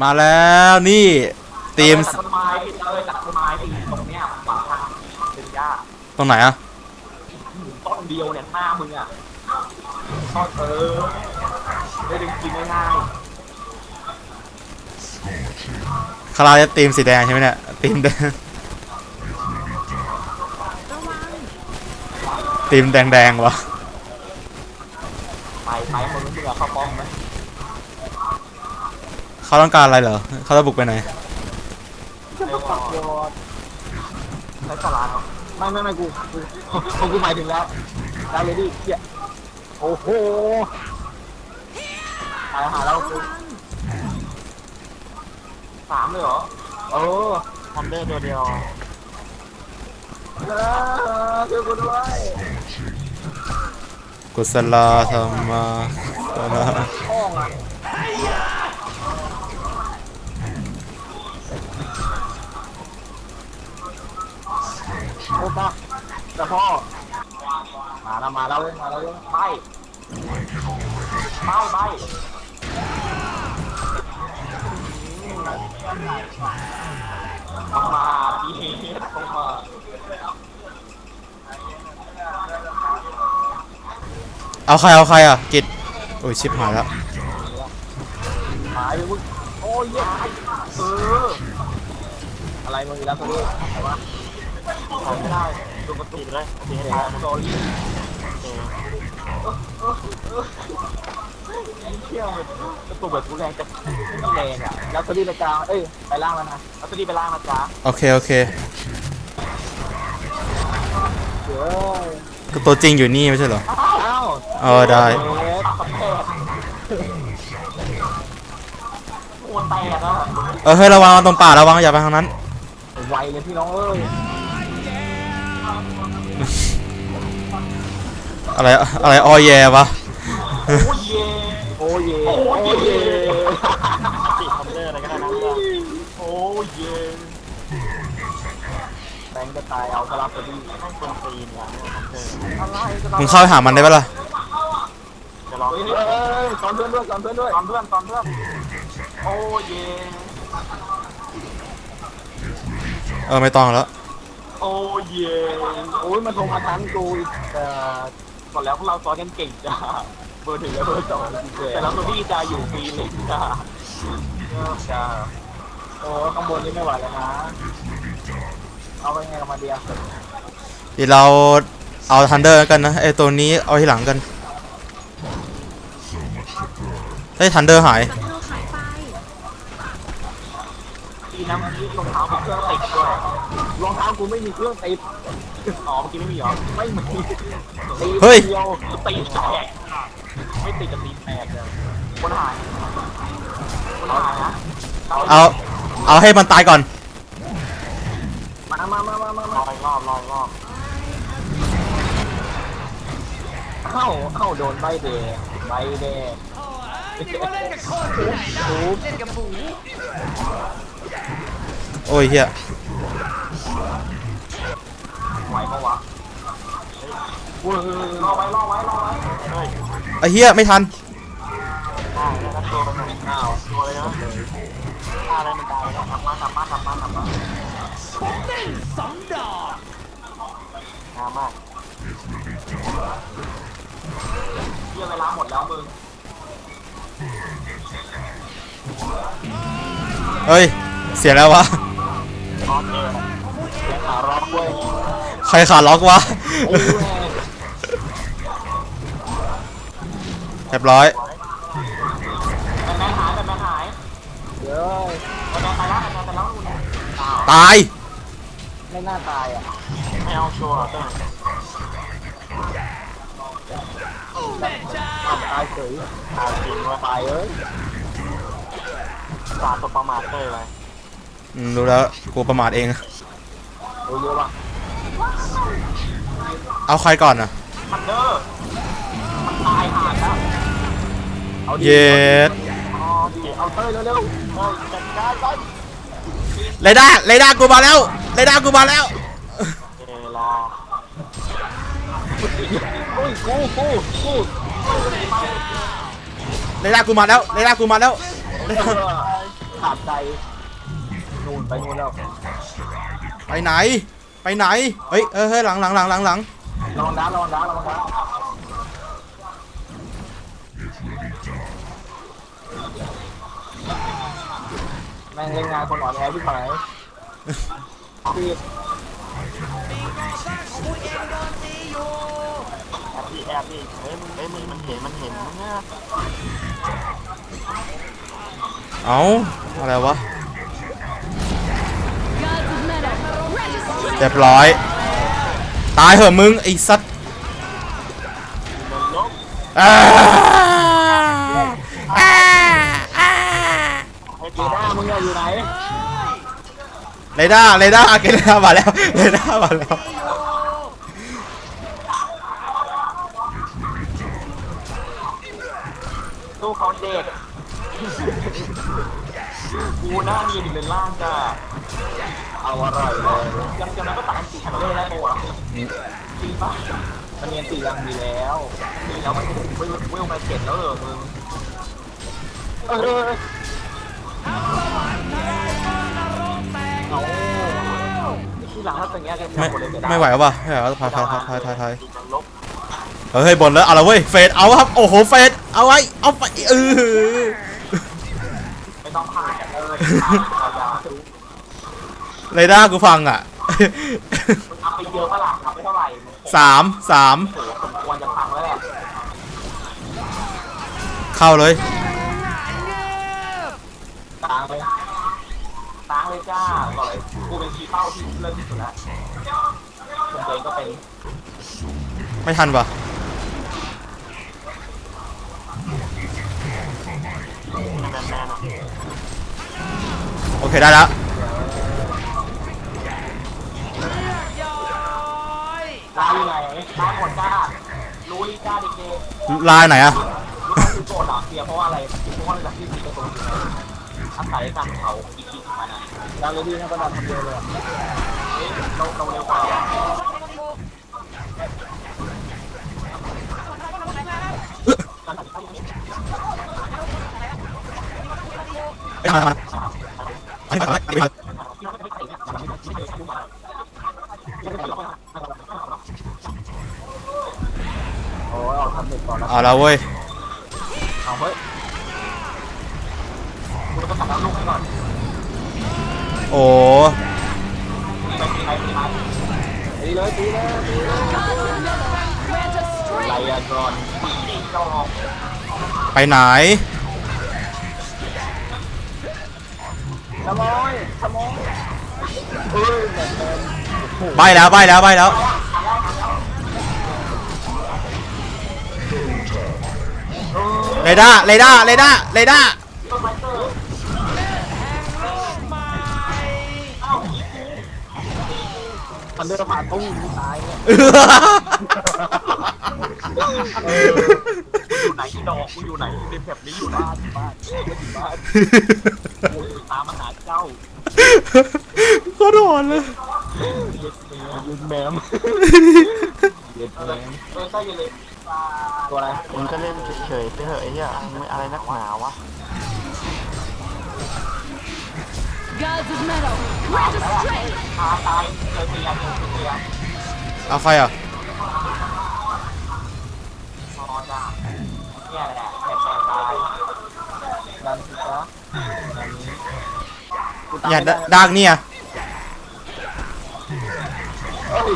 มาแล้วนี่ทีมตัดต้นไม้ผิดเลยตัดต้นไม้ผิดตรงเนี้ยปากทางเป็นยากตรงไหนอะต้นเดียวเนี่ยหน้ามึงอะต้นเออได้ดึงจริงง่ายคาราจะทีมสีแดงใช่ไหมเนี่ยทีมแดงทีมแดงๆวะๆไปไปมึงมึงอะเข้าป้อมไหม เขาต้องการอะไรเหรอเขาจะบุกไปไหนจะมาปักยอดใช้สลาเนาะไม่ไม่ไม่กูกูกูกูหมายถึงแล้วได้เลยดิเหี้ยโอ้โหตายหาแล้วกูสามเลยเหรอเออทำได้ตัวเดียวเออช่วยกูด้วยกุศลธรรมาธรรมะห้องอะ โอ้ป้าแต่พ่อมาแล้วมาแล้วเลยมาแล้วเลยไปไปไปต้องมาพี่ต้องมาเอาใครเอาใครอะกิจโอ้ยชิบหายแล้วหายไปมึงโอ้ยยายเอออะไรมึงอีกแล้วตัวนี้อะไรวะ ทำไม่ได้ดูกระตุกเลยตีให้ได้โซลี่เที่ยวมันกระตุกแบบกูแรงจะแรงอะแล้วตัวนี้ไปกลางเอ้ยไปล่างแล้วนะแล้วตัวนี้ไปล่างนะจ๊ะโอเค โอเคเดี๋ยวก็ตัวจริงอยู่นี่ไม่ใช่เหรอ อ้าวเออได้ เอ๊ะขับแตกโอ้แตกอะเออเฮ้ยระวังตรงป่าระวังอย่าไปทางนั้น ไวเลยพี่น้องเอ้ย อะไรอะไรออยแยวะโอ้เยโอ้เยโอ้เยติดคอมเตอร์อะไรก็ได้นะโอ้เยแบงค์จะตายเอาสลับกันดีให้คนตีนอย่างอะไรมึงเข้าไปหามันได้ปะล่ะจะลองเฮ้ยสอนเพื่อนด้วยสอนเพื่อนด้วยสอนเพื่อนสอนเพื่อนโอ้เยเออไม่ต้องแล้ว โอ้เยโอ้ยมันลงมาทันกูอีกเอ่อก่อนแล้วพวกเราซ้อนกันเก่งจ้าเบอร์ถึงแล้วเบอร์สองแต่แล้วตัวพี่จะอยู่ฟรีเลยจ้าจ้าโอ้ข้างบนนี่ไม่ไหวแล้วนะ เอาไปไงกับมาเดียเดี๋ยวเราเอาทันเดอร์กันนะไอตัวนี้เอาทีหลังกันเฮ้ยทันเดอร์หายทีน้ำที่รองเท้าเป็นเครื่องติดด้วย รองเท้ากูไม่มีเครื่องติดอ๋อเมื่อกี้ไม่มีเหรอ ไม่มีตีเฮ้ย ดียวตีแตกไม่ติดกับตีแตกเลยคนหายคนหายนะเอา เอาให้มันตายก่อน มามามามามามาอีกรอบรอบรอบเข้าเข้าโดนใบเดใบเดย์นี่ว่าเล่นกับคนไม่ได้เล่นกับหมูโอ้ยเฮีย ไหวปะวะเว้ยรอไว้รอไว้รอไว้เฮ้ยไอเฮียไม่ทันอ้าวแล้วตัวมันอ้าวตัวเลยนะฆ่าอะไรมันตายแล้วกลับมากลับมากลับมากลับมาสองดอกงามมากเยี่ยเวลาหมดแล้วมึงเฮ้ย เสียแล้ววะรอดเองขาร็อกเว้ย ใครขาดล็อกวะโอ้ยเรียบร้อยแบนแมนหายแบนแมนหายเดี๋ยวแบนแมนไปแล้วแบนแมนไปแล้วนู่นอ้าวตาย ไม่น่าตายอะไม่เอาชัวร์เต้นแม่จ้าตายเฉยตายจริงว่าตายเอ้ยสาดตัวประมาทเต้ยไปอืมรู้แล้วกูประมาทเองรู้เยอะว่ะ เอาใครก่อนอะมันเด้อมันตายหาดแล้วเอาดิเย็ดเอาดิเอาเต้ยเร็วๆเต้ยจัดการไปเรด้าเรด้ากูมาแล้วเรด้ากูมาแล้วเอรออุ้ยกูกูกูเรด้ากูมาแล้วเรด้ากูมาแล้วเออขาดใจนู่นไปนู่นแล้วไปไหน ไปไหน เฮ้ยเออเฮ้ยหลังหลังหลังหลังหลังระวังด้าระวังด้าระวังด้าแม่งเล่นงานคนอ่อนแอที่ไหนคือแอบดิแอบดิเฮ้ยมึงเฮ้ยมึงมันเห็นมันเห็นมึงเนี่ยเอาอะไรวะ เรียบร้อย ตายเหอะมึงไอ้สัตว์อ่าอ่าอ่าให้เจด้ามึงอะอยู่ไหนเรด้าเรด้าเกเรด้ามาแล้วเรด้ามาแล้ว ตู้เขาเด็กกูหน้าเนียนอยู่เป็นล่างจ้าเอาอร่อยเลยยังยัง ตัวจริงปะมันเนียนสียังดีแล้วดีแล้วมันจะถึงวิววิวมาเจ็ดแล้วเหรอมึงเออเอาทีหลังถ้าเป็นอย่างเงี้ยกันไม่หมดเลยเสียดายไม่ไหวว่ะไม่ไหวว่ะถอยถอยถอยถอยถอยถอยดีจังลบเฮ้ยบนแล้วเอาละเว้ยเฟดเอาครับโอ้โหเฟดเอาไว้เอาไปเออไม่ต้องพากันเลยเอายาดูเรด้ากูฟังอะ สามสามควรจะพังแล้วแหละเข้าเลยตางเลยตางเลยจ้าบอกเลยกูเป็นคีย์เป้าที่เลิศที่สุดแล้วส่วนตัวเองก็เป็นไม่ทันวะโอเคได้แล้ว ลายไหนอะๆรู้ว่าคือโกรธด่าเสียเพราะว่าอะไรเพราะว่าอะไรที่มีกระตุ้นอาศัยการเผาอีกทีของมันอะดาวเลยดีนะก็ดันคนเดียวเลยเฮ้ยเราเราเร็วกว่าไม่ทันไม่ทันไม่ทันไม่ทัน โอ้ยเอาทำเด็ กก่อนแล้วเอาละเว้ยเอาเฮ้ยกูต้องตัดลูกให้ก่อนโอ้ไปตีไปตีไปตีเลยตีเลยตีเลยไล่อะก่อนตีจอกไปไหนขโมยขโมยเอ้ยแบนแบนใบแล้วใบแล้วใบแล้ว เรด้าเรด้าเรด้าเรด้าต้นไม้เตอร์ทันเดอร์ผ่านตู้มีตายเนี่ยอยู่ไหนอีดอกกูอยู่ไหนในแบบนี้อยู่บ้านอยู่บ้านอยู่บ้านกูตามมาหาเจ้าก็โดนเลยยืนแมม มมเออใช่ยืนเลยตัวอะไรมึงก็เล่นเฉยๆไปเถอะไอ้เหี้ยมึงอะไรนักหนาวะ Gods of metal, registrate! ตาตายเคยเตียงเคยเตียงเอาใครอะนอนจ้าเนี่ยแหละแอบแอบตายดันสิจ๊ะดันนี้อย่าไม่ได้ดากเนี่ยเอ้ย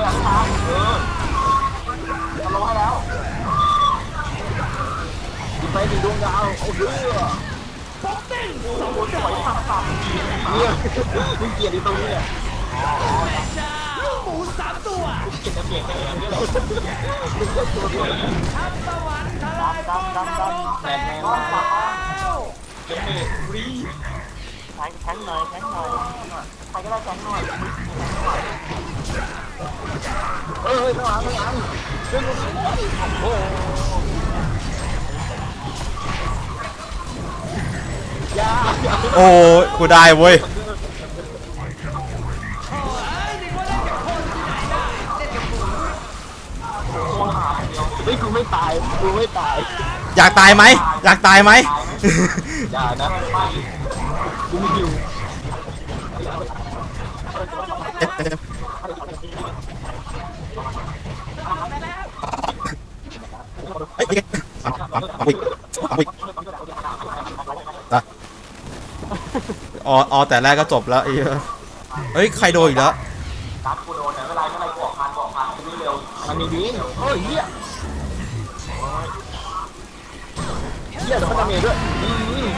เอาเลยอะทางเออเอาลงให้แล้วยิไปถึงดวงดาวเอาเรือป๊อกเต้นโอ้โหสวยมากครับเนี่ยมึงเกลียดอยู่ตรงนี้เนี่ยลูกหมูสามตัวเกลียดเกลียดแค่อย่างนี้เลยมึงก็ตัวสวยทับสวรรค์ดำดำดำดำแมนแมนมากเกลียดรี แทงแทงหน่อยแทงหน่อยใครก็ได้แทงหน่อยเอ้ยข้างหลังข้างหลังเรื่องนี้โอ้ยาโอ้ยกูได้เว้ยเฮ้ยกูไม่ตายกูไม่ตตาย อยากตายไหม อยากตายไหมอย่านะไม่กูไม่หิว เฮ้ยเอาเอาเอาอีกเอาอีกนะอ๋อแต่แรกก็จบแล้วไอ้เฮ้ย ใครโดนอีกแล้วตัดกูโดนแต่เป็นไรไม่เป็นไรบอกผ่านบอกผ่านไม่เร็วมันมีวิ่งโอ้ยเหี้ยเหี้ยเดี๋ยวมันจะมีด้วยอืม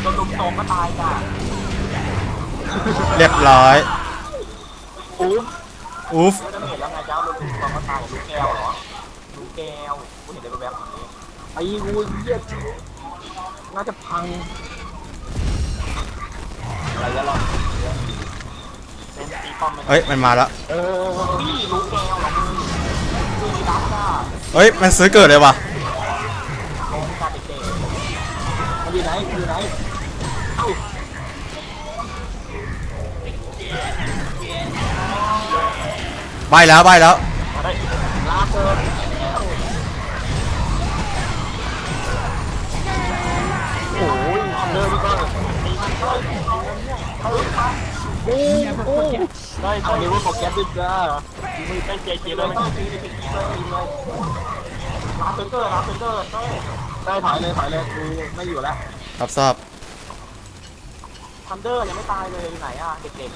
โดนลุมตมก็ตายจ้ะเรียบร้อย อู้อุ๊ฟจะเห็นแล้วไงเจ้าโดนลุมโตมก็ตายลูกแก้วเหรอลูกแก้วกูเห็นได้แบบๆนี้ไอ้กูเหี้ยน่าจะพังอะไรกันหรอเล่นตีป้อมมันเฮ้ยมันมาแล้วเออพี่ลูกแก้วเหรอมึงคือดักอะเฮ้ยมันซื้อเกิดเลยว่ะ ใบแล้วใบแล้วอะไรลาเกินโอ้ยเดินดีกว่าโอ้โหได้เอานิ้วโปรแกรมดิจ้ามือใกล้เจ๊เจ๊เลยรับเซนเตอร์รับเซนเตอร์ได้ถอยเลยถอยเลยกูไม่อยู่แล้วครับทราบทันเดอร์ยังไม่ตายเลยอยู่ไหนอะเด็ก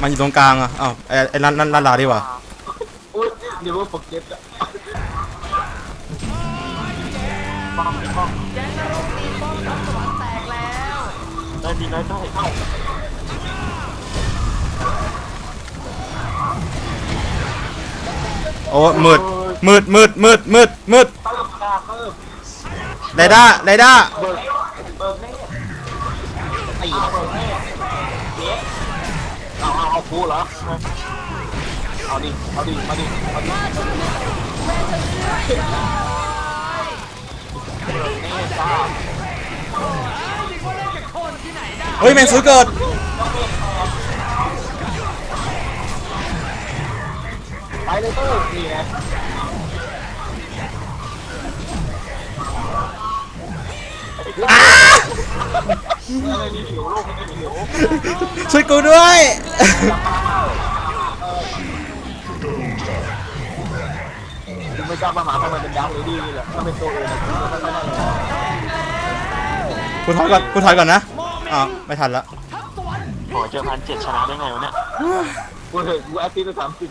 มันอยู่ตรงกลางอะอ้าวไอ้ไอ้นั่นนั่นนั่นลาดีกว่าๆอุ้ยนิ้วโปรแกรมอะป้อมป้อมแกนนรกตีป้อมกับสวรรค์แตกแล้วได้ดีได้ได้เข้าโอ้มืดมืดมืดมืดมืดมืดเติมกาเติมไรด้าไรด้าเบิร์เบิร์เน่ตีนะเบิร์เน่เย้ เอาเอาเอาฟูเหรอ เอาดิ เอาดิ มาดิ เอาดิเบิร์เน่จ้านึกว่าเล่นกับคนที่ไหนได้เฮ้ยแมงซื้อเกิดไปเลยเตอร์นี่ไงอะไรนี่หิวลูกไม่หิว ช่วยกูด้วย กูไม่กล้ามาหาทำไมเป็นดังเลยดีนี่แหละถ้าเป็นตัวอื่นกูไม่ค่อยได้เลยกูถอยก่อน กูถอยก่อนนะอ้าวไม่ทันละโอ้เจอพันเจ็ดชนะได้ไงวะเนี่ย กูเห็นกูแอตตีไปสามสิบ